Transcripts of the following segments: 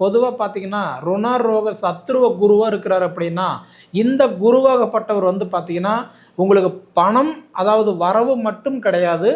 பொதுவாக பார்த்தீங்கன்னா ருணரோக சத்ருவ குருவாக இருக்கிறார் அப்படின்னா இந்த குருவாகப்பட்டவர் வந்து பார்த்தீங்கன்னா உங்களுக்கு பணம் அதாவது வரவு மட்டும் கிடையாது.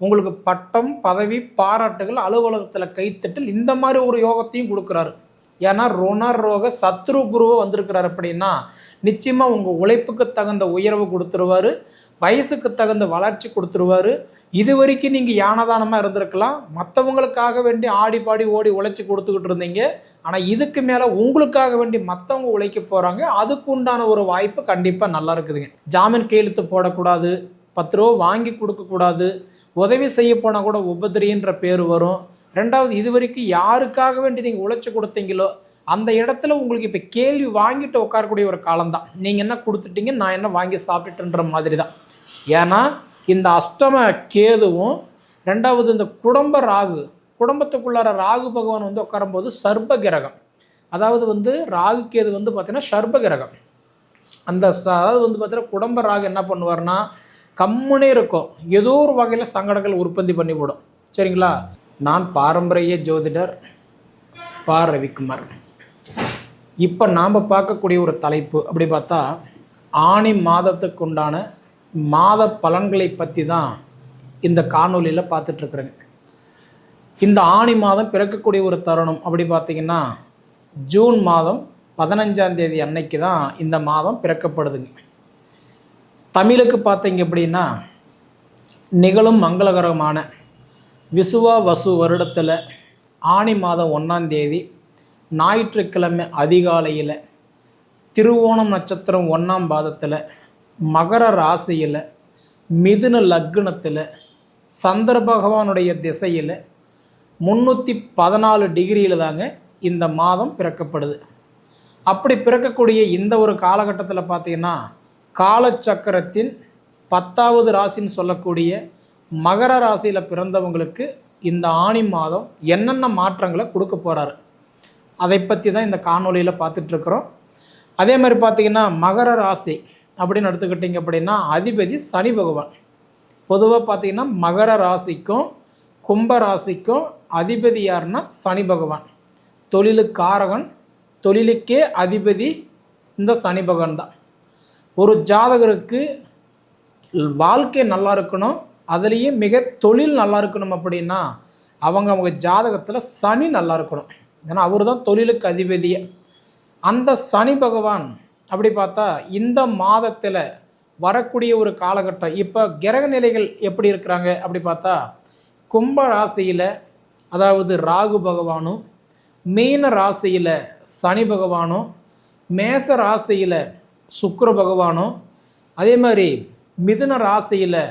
உங்களுக்கு பட்டம் பதவி பாராட்டுகள் அலுவலகத்தில் கைத்தட்டல் இந்த மாதிரி ஒரு யோகத்தையும் கொடுக்குறாரு. ஏன்னா ரோக சத்ரு குருவை வந்திருக்கிறார் அப்படின்னா நிச்சயமாக உங்கள் உழைப்புக்கு தகுந்த உயர்வு கொடுத்துருவாரு. வயசுக்கு தகுந்த வளர்ச்சி கொடுத்துருவாரு. இது வரைக்கும் நீங்கள் யானதானமாக இருந்திருக்கலாம். மற்றவங்களுக்காக வேண்டி ஆடி பாடி ஓடி உழைச்சி கொடுத்துக்கிட்டு இருந்தீங்க. ஆனால் இதுக்கு மேலே உங்களுக்காக வேண்டி மற்றவங்க உழைக்க போகிறாங்க அதுக்கு உண்டான ஒரு வாய்ப்பு கண்டிப்பாக நல்லா இருக்குதுங்க. ஜாமீன் கையெழுத்து போடக்கூடாது. பத்து ரூபா வாங்கி கொடுக்கக்கூடாது. உதவி செய்ய போனால் கூட உபதிரின்ற பேர் வரும். ரெண்டாவது இது வரைக்கும் யாருக்காக வேண்டி நீங்கள் உழைச்சி கொடுத்தீங்களோ அந்த இடத்துல உங்களுக்கு இப்போ கேள்வி வாங்கிட்டு உட்காரக்கூடிய ஒரு காலம்தான். நீங்கள் என்ன கொடுத்துட்டீங்க நான் என்ன வாங்கி சாப்பிட்டுன்ற மாதிரி தான் ஏன்னா இந்த அஷ்டம கேதுவும் ரெண்டாவது இந்த குடும்ப ராகு குடும்பத்துக்குள்ளார ராகு பகவான் வந்து உட்காரும்போது சர்ப கிரகம். அதாவது வந்து ராகு கேது வந்து பார்த்தீங்கன்னா சர்ப கிரகம். அந்த அதாவது வந்து பார்த்தீங்கன்னா குடும்ப ராகு என்ன பண்ணுவார்னா கம்முனே இருக்கும். ஏதோ ஒரு வகையில் சங்கடங்கள் உற்பத்தி பண்ணிவிடும். சரிங்களா? நான் பாரம்பரிய ஜோதிடர் பா. ரவிக்குமார். இப்போ நாம் பார்க்கக்கூடிய ஒரு தலைப்பு அப்படி பார்த்தா ஆணி மாதத்துக்கு உண்டான மாத பலன்களை பற்றி தான் இந்த காணொலியில் பார்த்துட்ருக்குறேங்க. இந்த ஆணி மாதம் பிறக்கக்கூடிய ஒரு தருணம் அப்படி பார்த்தீங்கன்னா ஜூன் மாதம் பதினஞ்சாம் தேதி அன்னைக்கு தான் இந்த மாதம் பிறக்கப்படுதுங்க. தமிழுக்கு பார்த்தீங்க அப்படின்னா நிகழும் மங்களகரமான விசுவா வசு வருடத்தில் ஆணி மாதம் ஒன்றாம் தேதி ஞாயிற்றுக்கிழமை அதிகாலையில் திருவோணம் நட்சத்திரம் ஒன்றாம் பாதத்தில் மகர ராசியில் மிதுன லக்னத்தில் சந்திர பகவானுடைய திசையில் முந்நூற்றி பதினாலு டிகிரியில் தாங்க இந்த மாதம் பிறக்கப்படுது. அப்படி பிறக்கக்கூடிய இந்த ஒரு காலகட்டத்தில் பார்த்தீங்கன்னா காலச்சக்கரத்தின் பத்தாவது ராசின்னு சொல்லக்கூடிய மகர ராசியில் பிறந்தவங்களுக்கு இந்த ஆணி மாதம் என்னென்ன மாற்றங்களை கொடுக்க போகிறாரு அதை பற்றி தான் இந்த காணொளியில் பார்த்துட்ருக்குறோம் அதே மாதிரி பார்த்திங்கன்னா மகர ராசி அப்படின்னு எடுத்துக்கிட்டிங்க அப்படின்னா அதிபதி சனி பகவான். பொதுவாக பார்த்தீங்கன்னா மகர ராசிக்கும் கும்ப ராசிக்கும் அதிபதி யாருன்னா சனி பகவான். தொழிலுக்காரகன் தொழிலுக்கே அதிபதி இந்த சனி பகவான் தான். ஒரு ஜாதகருக்கு வாழ்க்கை நல்லா இருக்கணும் அதுலேயும் மிக தொழில் நல்லா இருக்கணும் அப்படின்னா அவங்க அவங்க ஜாதகத்தில் சனி நல்லா இருக்கணும். ஏன்னா அவர் தான் தொழிலுக்கு அதிபதியே. அந்த சனி பகவான் அப்படி பார்த்தா இந்த மாதத்தில் வரக்கூடிய ஒரு காலகட்டம் இப்போ கிரக நிலைகள் எப்படி இருக்கிறாங்க? அப்படி பார்த்தா கும்ப ராசியில் அதாவது ராகு பகவானும் மீன ராசியில் சனி பகவானும் மேச ராசியில் சுக்கர பகவானும் அதே மாதிரி மிதுன ராசியில்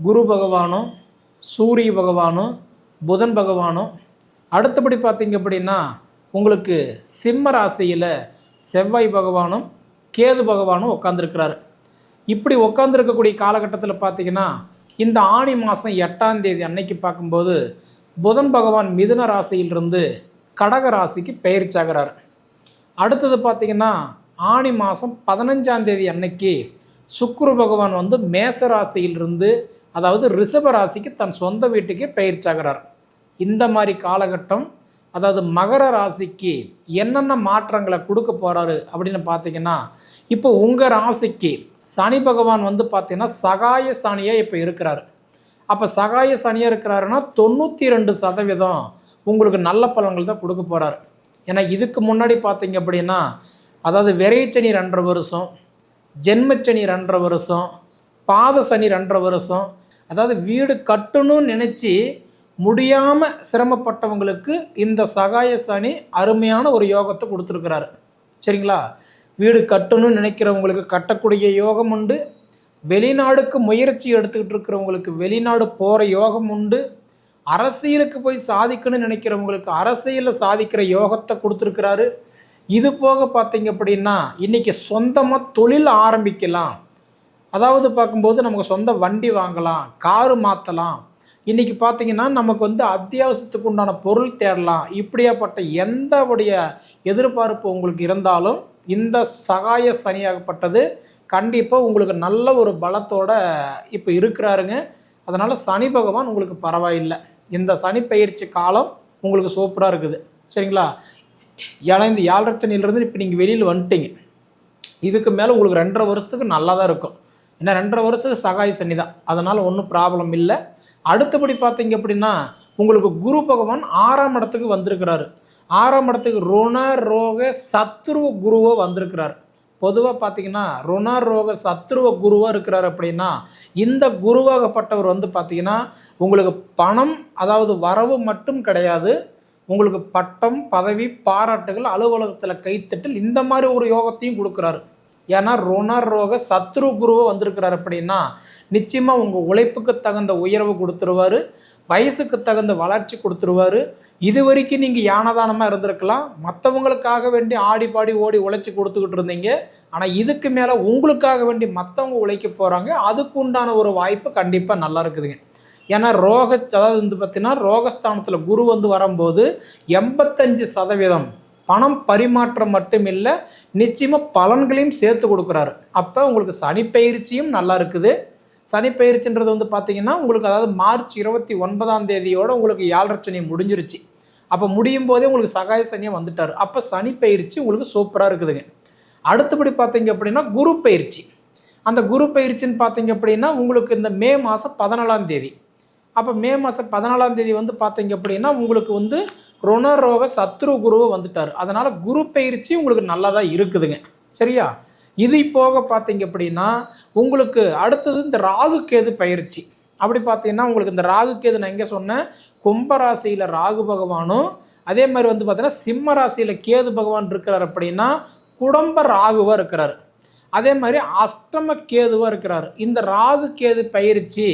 குரு பகவானும் சூரிய பகவானும் புதன் பகவானும். அடுத்தபடி பார்த்தீங்க அப்படின்னா உங்களுக்கு சிம்ம ராசியில் செவ்வாய் பகவானும் கேது பகவானும் உட்காந்துருக்கிறாரு இப்படி உட்காந்துருக்கக்கூடிய காலகட்டத்தில் பார்த்தீங்கன்னா இந்த ஆணி மாதம் எட்டாம் தேதி அன்னைக்கு பார்க்கும்போது புதன் பகவான் மிதுன ராசியிலிருந்து கடக ராசிக்கு பெயர்ச்சாகிறார் அடுத்தது பார்த்தீங்கன்னா ஆணி மாதம் பதினஞ்சாம் தேதி அன்னைக்கு சுக்குரு பகவான் வந்து மேச ராசியிலிருந்து அதாவது ரிஷப ராசிக்கு தன் சொந்த வீட்டுக்கு பெயர்ச்சாகிறார் இந்த மாதிரி காலகட்டம் அதாவது மகர ராசிக்கு என்னென்ன மாற்றங்களை கொடுக்க போகிறாரு அப்படின்னு பார்த்தீங்கன்னா இப்போ உங்கள் ராசிக்கு சனி பகவான் வந்து பார்த்தீங்கன்னா சகாய சனியாக இப்போ இருக்கிறாரு. அப்போ சகாய சனியாக இருக்கிறாருன்னா தொண்ணூற்றி ரெண்டு சதவீதம் உங்களுக்கு நல்ல பலன்கள் தான் கொடுக்க போகிறாரு ஏன்னா இதுக்கு முன்னாடி பார்த்தீங்க அப்படின்னா அதாவது விரைச்சனி ரெண்டரை வருஷம் ஜென்மச்சனி ரெண்டரை வருஷம் பாத சனி ரெண்டரை வருஷம் அதாவது வீடு கட்டணும்னு நினச்சி முடியாமல் சிரமப்பட்டவங்களுக்கு இந்த சகாய சனி அருமையான ஒரு யோகத்தை கொடுத்துருக்கிறாரு. சரிங்களா? வீடு கட்டணும்னு நினைக்கிறவங்களுக்கு கட்டக்கூடிய யோகம் உண்டு. வெளிநாடுக்கு முயற்சி எடுத்துக்கிட்டு இருக்கிறவங்களுக்கு வெளிநாடு போகிற யோகம் உண்டு. அரசியலுக்கு போய் சாதிக்கணும்னு நினைக்கிறவங்களுக்கு அரசியலில் சாதிக்கிற யோகத்தை கொடுத்துருக்கிறாரு. இது போக பார்த்தீங்க அப்படின்னா இன்றைக்கி சொந்தமாக தொழில் ஆரம்பிக்கலாம். அதாவது பார்க்கும்போது நமக்கு சொந்த வண்டி வாங்கலாம் காரு மாற்றலாம் இன்றைக்கி பார்த்தீங்கன்னா நமக்கு வந்து அத்தியாவசியத்துக்கு உண்டான பொருள் தேடலாம். இப்படியாப்பட்ட எந்த உடைய எதிர்பார்ப்பு உங்களுக்கு இருந்தாலும் இந்த சகாய சனியாகப்பட்டது கண்டிப்பாக உங்களுக்கு நல்ல ஒரு பலத்தோட இப்போ இருக்கிறாருங்க. அதனால் சனி பகவான் உங்களுக்கு பரவாயில்லை. இந்த சனி பயிற்சி காலம் உங்களுக்கு சூப்பராக இருக்குது. சரிங்களா? ஏன்னா இந்த ஏழரை இப்போ நீங்கள் வெளியில் வந்துட்டீங்க. இதுக்கு மேலே உங்களுக்கு ரெண்டரை வருஷத்துக்கு நல்லா தான் இருக்கும். ஏன்னா ரெண்டரை வருஷத்துக்கு சகாய சனி தான் அதனால் ஒன்றும் ப்ராப்ளம் இல்லை. அடுத்தபடி பார்த்தீங்க அப்படின்னா உங்களுக்கு குரு பகவான் ஆறாம் இடத்துக்கு வந்திருக்கிறாரு. ஆறாம் இடத்துக்கு ருண ரோக சத்ருவ குருவோ வந்திருக்கிறார். பொதுவாக பார்த்தீங்கன்னா ருண ரோக சத்ருவ குருவாக இருக்கிறார் அப்படின்னா இந்த குருவாகப்பட்டவர் வந்து பார்த்தீங்கன்னா உங்களுக்கு பணம் அதாவது வரவு மட்டும் கிடையாது. உங்களுக்கு பட்டம் பதவி பாராட்டுகள் அலுவலகத்தில் கைத்தட்டல் இந்த மாதிரி ஒரு யோகத்தையும் கொடுக்குறாரு. ஏன்னா ருணர் ரோக சத்ரு குருவை வந்திருக்கிறார் அப்படின்னா நிச்சயமாக உங்கள் உழைப்புக்கு தகுந்த உயர்வு கொடுத்துருவாரு வயசுக்கு தகுந்த வளர்ச்சி கொடுத்துருவாரு. இது வரைக்கும் நீங்கள் யானதானமாக இருந்திருக்கலாம். மற்றவங்களுக்காக வேண்டி ஆடி பாடி ஓடி உழைச்சி கொடுத்துக்கிட்டு இருந்தீங்க. ஆனால் இதுக்கு மேலே உங்களுக்காக வேண்டி மற்றவங்க உழைக்க போகிறாங்க அதுக்கு உண்டான ஒரு வாய்ப்பு கண்டிப்பாக நல்லா இருக்குதுங்க. ஏன்னா ரோக அதாவது வந்து பார்த்தீங்கன்னா ரோகஸ்தானத்தில் குரு வந்து வரும்போது எண்பத்தஞ்சு சதவீதம் பணம் பரிமாற்றம் மட்டும் இல்லை நிச்சயமாக பலன்களையும் சேர்த்து கொடுக்குறாரு. அப்போ உங்களுக்கு சனி பயிற்சியும் நல்லா இருக்குது. சனி பயிற்சின்றது வந்து பார்த்தீங்கன்னா உங்களுக்கு அதாவது மார்ச் இருபத்தி ஒன்பதாம் தேதியோடு உங்களுக்கு ஏழரை சனி முடிஞ்சிருச்சு. அப்போ முடியும் போதே உங்களுக்கு சகாய சனியை வந்துட்டார். அப்போ சனி பயிற்சி உங்களுக்கு சூப்பராக இருக்குதுங்க. அடுத்தபடி பார்த்தீங்க அப்படின்னா குரு பயிற்சி. அந்த குரு பயிற்சின்னு பார்த்தீங்க அப்படின்னா உங்களுக்கு இந்த மே மாதம் பதினாலாம் தேதி. அப்போ மே மாதம் பதினாலாம் தேதி வந்து பார்த்தீங்க அப்படின்னா உங்களுக்கு வந்து ருணரோக சத்ரு குருவை வந்துட்டார். அதனால் குரு பயிற்சி உங்களுக்கு நல்லா தான் இருக்குதுங்க. சரியா? இது போக பார்த்தீங்க அப்படின்னா உங்களுக்கு அடுத்தது இந்த ராகு கேது பயிற்சி. அப்படி பார்த்தீங்கன்னா உங்களுக்கு இந்த ராகு கேது நான் எங்கே சொன்னேன்? கும்பராசியில் ராகு பகவானும் அதே மாதிரி வந்து பார்த்தீங்கன்னா சிம்ம ராசியில் கேது பகவான் இருக்கிறார் அப்படின்னா குடும்ப ராகுவாக இருக்கிறார். அதே மாதிரி அஷ்டம கேதுவாக இருக்கிறார். இந்த ராகு கேது பயிற்சி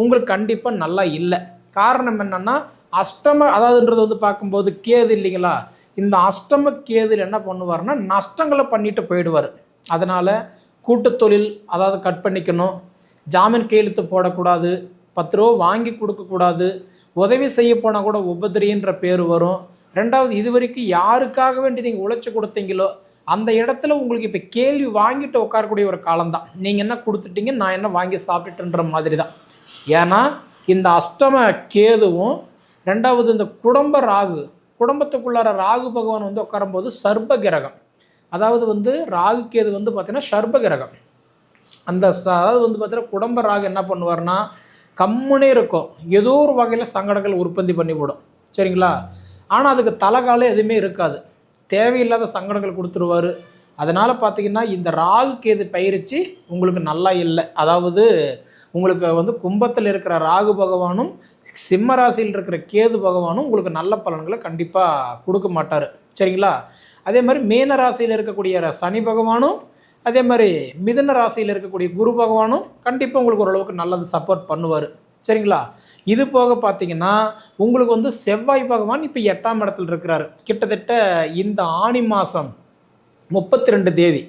உங்களுக்கு கண்டிப்பாக நல்லா இல்லை. காரணம் என்னன்னா அஷ்டம அதாவதுன்றது வந்து பார்க்கும்போது கேது இல்லைங்களா? இந்த அஷ்டம கேதுல என்ன பண்ணுவார்னா நஷ்டங்களை பண்ணிட்டு போயிடுவார். அதனால் கூட்டத்தொழில் அதாவது கட் பண்ணிக்கணும். ஜாமீன் கையெழுத்து போடக்கூடாது. பத்து ரூபா வாங்கி கொடுக்கக்கூடாது. உதவி செய்ய போனால் கூட உபதிரின்ற பேர் வரும். ரெண்டாவது இது வரைக்கும் யாருக்காக வேண்டி நீங்கள் உழைச்சி கொடுத்தீங்களோ அந்த இடத்துல உங்களுக்கு இப்போ கேள்வி வாங்கிட்டு உட்காரக்கூடிய ஒரு காலம்தான். நீங்கள் என்ன கொடுத்துட்டீங்க நான் என்ன வாங்கி சாப்பிட்டுன்ற மாதிரி தான் ஏன்னா இந்த அஷ்டம கேதுவும் ரெண்டாவது இந்த குடும்ப ராகு குடும்பத்துக்குள்ளார ராகு பகவான் வந்து உட்காரும்போது சர்ப கிரகம் அதாவது வந்து ராகு கேது வந்து பார்த்தீங்கன்னா சர்ப கிரகம் அந்த அதாவது வந்து பார்த்தீங்கன்னா குடும்ப ராகு என்ன பண்ணுவார்னா கம்முனே இருக்கும். ஏதோ ஒரு வகையில் சங்கடங்கள் உற்பத்தி பண்ணி போடும். சரிங்களா? ஆனால் அதுக்கு தலைகாலம் எதுவுமே இருக்காது. தேவையில்லாத சங்கடங்கள் கொடுத்துருவாரு. அதனால் பார்த்தீங்கன்னா இந்த ராகு கேது பயிற்சி உங்களுக்கு நல்லா இல்லை. அதாவது உங்களுக்கு வந்து கும்பத்தில் இருக்கிற ராகு பகவானும் சிம்ம ராசியில் இருக்கிற கேது பகவானும் உங்களுக்கு நல்ல பலன்களை கண்டிப்பாக கொடுக்க மாட்டார். சரிங்களா? அதே மாதிரி மீன ராசியில் இருக்கக்கூடிய சனி பகவானும் அதே மாதிரி மிதுன ராசியில் இருக்கக்கூடிய குரு பகவானும் கண்டிப்பாக உங்களுக்கு ஓரளவுக்கு நல்லது சப்போர்ட் பண்ணுவார். சரிங்களா? இது போக பார்த்தீங்கன்னா உங்களுக்கு வந்து செவ்வாய் பகவான் இப்போ எட்டாம் இடத்துல இருக்கிறாரு. கிட்டத்தட்ட இந்த ஆணி மாதம் முப்பத்தி ரெண்டு தேதி.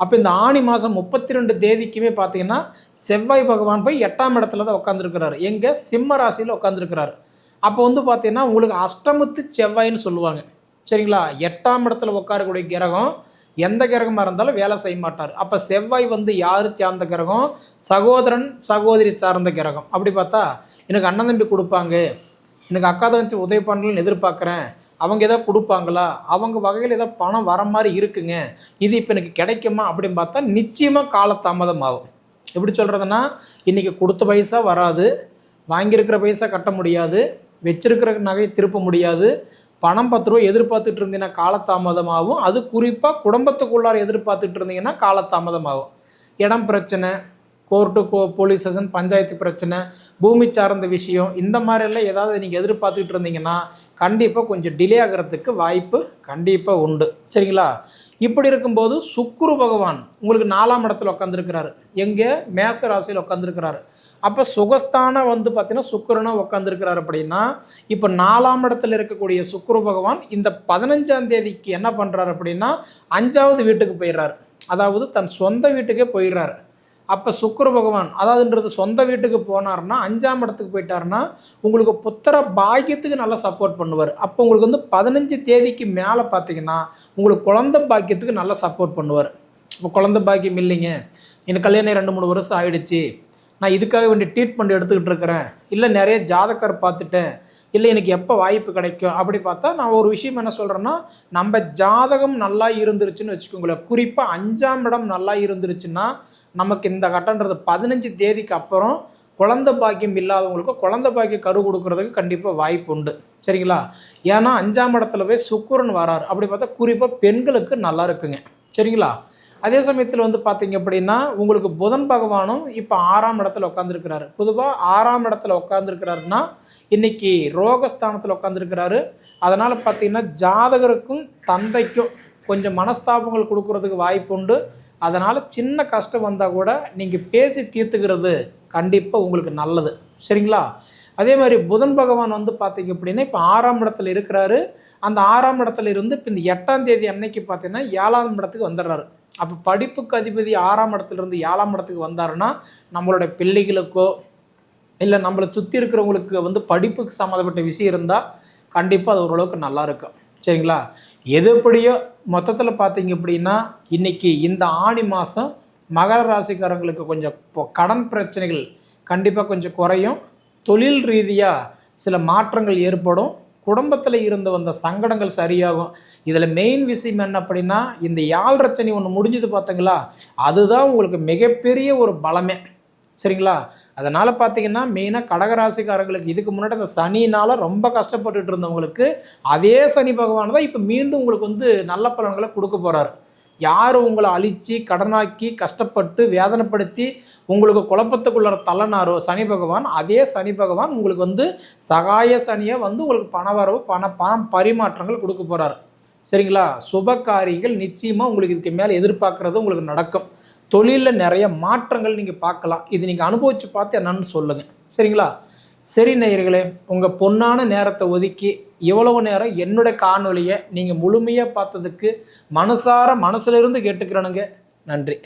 அப்போ இந்த ஆணி மாதம் முப்பத்தி ரெண்டு தேதிக்குமே பார்த்தீங்கன்னா செவ்வாய் பகவான் போய் எட்டாம் இடத்துல தான் உட்காந்துருக்கிறாரு எங்கே? சிம்ம ராசியில் உட்காந்துருக்கிறாரு அப்போ வந்து பார்த்தீங்கன்னா உங்களுக்கு அஷ்டமத்து செவ்வாய்ன்னு சொல்லுவாங்க. சரிங்களா? எட்டாம் இடத்துல உட்காரக்கூடிய கிரகம் எந்த கிரகமாக இருந்தாலும் வேலை செய்ய மாட்டார். அப்போ செவ்வாய் வந்து யார் சார்ந்த கிரகம்? சகோதரன் சகோதரி சார்ந்த கிரகம். அப்படி பார்த்தா எனக்கு அண்ணன் தம்பி கொடுப்பாங்க. எனக்கு அக்கா தங்கச்சி உதவி பண்ணலன்னு எதிர்பார்க்குறேன். அவங்க ஏதாவது கொடுப்பாங்களா? அவங்க வகையில் ஏதோ பணம் வர மாதிரி இருக்குங்க. இது இப்போ எனக்கு கிடைக்குமா அப்படின்னு பார்த்தா நிச்சயமாக காலதாமதம் ஆகும். எப்படி சொல்கிறதுனா இன்றைக்கி கொடுத்த பைசா வராது வாங்கியிருக்கிற பைசா கட்ட முடியாது வச்சிருக்கிற நகையை திருப்ப முடியாது பணம் பத்து ரூபா எதிர்பார்த்துட்டு இருந்தீங்கன்னா காலதாமதமாகும் அது குறிப்பாக குடும்பத்துக்குள்ளார எதிர்பார்த்துட்டு இருந்தீங்கன்னா காலதாமதமாகும் இடம் பிரச்சனை கோர்ட்டு கோ போலீஸ் ஸ்டேஷன் பஞ்சாயத்து பிரச்சனை பூமி சார்ந்த விஷயம் இந்த மாதிரியெல்லாம் ஏதாவது நீங்கள் எதிர்பார்த்துக்கிட்டு இருந்தீங்கன்னா கண்டிப்பாக கொஞ்சம் டிலே ஆகிறதுக்கு வாய்ப்பு கண்டிப்பாக உண்டு. சரிங்களா? இப்படி இருக்கும்போது சுக்குரு பகவான் உங்களுக்கு நாலாம் இடத்துல உட்காந்துருக்கிறாரு எங்கே? மேச ராசியில் உட்காந்துருக்கிறாரு அப்போ சுகஸ்தானம் வந்து பார்த்தீங்கன்னா சுக்கிரனா உட்காந்துருக்கிறார் அப்படின்னா இப்போ நாலாம் இடத்துல இருக்கக்கூடிய சுக்குரு பகவான் இந்த பதினஞ்சாம் தேதிக்கு என்ன பண்ணுறாரு அப்படின்னா அஞ்சாவது வீட்டுக்கு போயிடுறாரு. அதாவது தன் சொந்த வீட்டுக்கே போயிடுறாரு. அப்போ சுக்கர பகவான் அதாவதுன்றது சொந்த வீட்டுக்கு போனார்னா அஞ்சாம் இடத்துக்கு போயிட்டாருன்னா உங்களுக்கு புத்திர பாக்கியத்துக்கு நல்லா சப்போர்ட் பண்ணுவார். அப்போ உங்களுக்கு வந்து பதினஞ்சு தேதிக்கு மேலே பார்த்தீங்கன்னா உங்களுக்கு குழந்தை பாக்கியத்துக்கு நல்லா சப்போர்ட் பண்ணுவார். இப்போ குழந்தை பாக்கியம் இல்லைங்க. எனக்கு கல்யாணம் ரெண்டு மூணு வருஷம் ஆயிடுச்சு. நான் இதுக்காக வேண்டிய ட்ரீட்மெண்ட் எடுத்துக்கிட்டு இருக்கிறேன். இல்லை நிறைய ஜாதகர் பார்த்துட்டேன். இல்லை எனக்கு எப்போ வாய்ப்பு கிடைக்கும்? அப்படி பார்த்தா நான் ஒரு விஷயம் என்ன சொல்கிறேன்னா நம்ம ஜாதகம் நல்லா இருந்துருச்சுன்னு வச்சுக்கோங்களேன். குறிப்பாக அஞ்சாம் இடம் நல்லா இருந்துருச்சுன்னா நமக்கு இந்த கட்டன்றது பதினஞ்சு தேதிக்கு அப்புறம் குழந்த பாக்கியம் இல்லாதவங்களுக்கு குழந்த பாக்கியம் கரு கொடுக்கறதுக்கு கண்டிப்பாக வாய்ப்பு உண்டு. சரிங்களா? ஏன்னா அஞ்சாம் இடத்துல போய் சுக்குரன் வராரு. அப்படி பார்த்தா குறிப்பாக பெண்களுக்கு நல்லா இருக்குங்க. சரிங்களா? அதே சமயத்தில் வந்து பார்த்தீங்க அப்படின்னா உங்களுக்கு புதன் பகவானும் இப்போ ஆறாம் இடத்துல உட்காந்துருக்கிறாரு பொதுவாக ஆறாம் இடத்துல உட்காந்துருக்கிறாருன்னா இன்னைக்கு ரோகஸ்தானத்தில் உட்காந்துருக்கிறாரு அதனால் பார்த்தீங்கன்னா ஜாதகருக்கும் தந்தைக்கும் கொஞ்சம் மனஸ்தாபங்கள் கொடுக்கறதுக்கு வாய்ப்பு உண்டு. அதனால் சின்ன கஷ்டம் வந்தால் கூட நீங்கள் பேசி தீர்த்துக்கிறது கண்டிப்பாக உங்களுக்கு நல்லது. சரிங்களா? அதே மாதிரி புதன் பகவான் வந்து பார்த்தீங்க அப்படின்னா இப்போ ஆறாம் இடத்துல இருக்கிறாரு. அந்த ஆறாம் இடத்துல இருந்து இப்போ இந்த எட்டாம் தேதி அன்னைக்கு பார்த்தீங்கன்னா ஏழாம் இடத்துக்கு வந்துடுறாரு. அப்போ படிப்புக்கு அதிபதி ஆறாம் இடத்துல இருந்து ஏழாம் இடத்துக்கு வந்தாருன்னா நம்மளோட பிள்ளைகளுக்கோ இல்லை நம்மளை சுற்றி இருக்கிறவங்களுக்கு வந்து படிப்புக்கு சம்மந்தப்பட்ட விஷயம் இருந்தால் கண்டிப்பாக அது ஓரளவுக்கு நல்லா இருக்கும். சரிங்களா? எது எப்படியோ மொத்தத்தில் பார்த்தீங்க அப்படின்னா இன்னைக்கு இந்த ஆணி மாதம் மகர ராசிக்காரங்களுக்கு கொஞ்சம் கடன் பிரச்சனைகள் கண்டிப்பாக கொஞ்சம் குறையும். தொழில் ரீதியாக சில மாற்றங்கள் ஏற்படும். குடும்பத்தில் இருந்து வந்த சங்கடங்கள் சரியாகும். இதில் மெயின் விஷயம் என்ன அப்படின்னா இந்த யாழ் ரச்சனை ஒன்று முடிஞ்சது பார்த்தீங்களா? அதுதான் உங்களுக்கு மிகப்பெரிய ஒரு பலமே. சரிங்களா? அதனால் பார்த்தீங்கன்னா மெயினாக கடகராசிக்காரங்களுக்கு இதுக்கு முன்னாடி அந்த சனினால் ரொம்ப கஷ்டப்பட்டுட்டு இருந்தவங்களுக்கு அதே சனி பகவான் தான் இப்போ மீண்டும் உங்களுக்கு வந்து நல்ல பலன்களை கொடுக்க போகிறாரு யார் உங்களை அழித்து கடனாக்கி கஷ்டப்பட்டு வேதனைப்படுத்தி உங்களுக்கு குழப்பத்துக்குள்ளார தள்ளனாரோ சனி பகவான் அதே சனி பகவான் உங்களுக்கு வந்து சகாய சனியை வந்து உங்களுக்கு பணவரவு பண பணம் பரிமாற்றங்கள் கொடுக்க போகிறாரு சரிங்களா? சுப காரியங்கள் நிச்சயமாக உங்களுக்கு இதுக்கு மேலே எதிர்பார்க்குறது உங்களுக்கு நடக்கும். தொழிலில் நிறைய மாற்றங்கள் நீங்கள் பார்க்கலாம். இது நீங்கள் அனுபவித்து பார்த்து என்னன்னு சொல்லுங்கள் சரிங்களா? சரி நேயர்களே உங்கள் பொன்னான நேரத்தை ஒதுக்கி இவ்வளவு நேரம் என்னுடைய காணொலியை நீங்கள் முழுமையாக பார்த்ததுக்கு மனசார மனசுலிருந்து கேட்டுக்கிறனுங்க. நன்றி.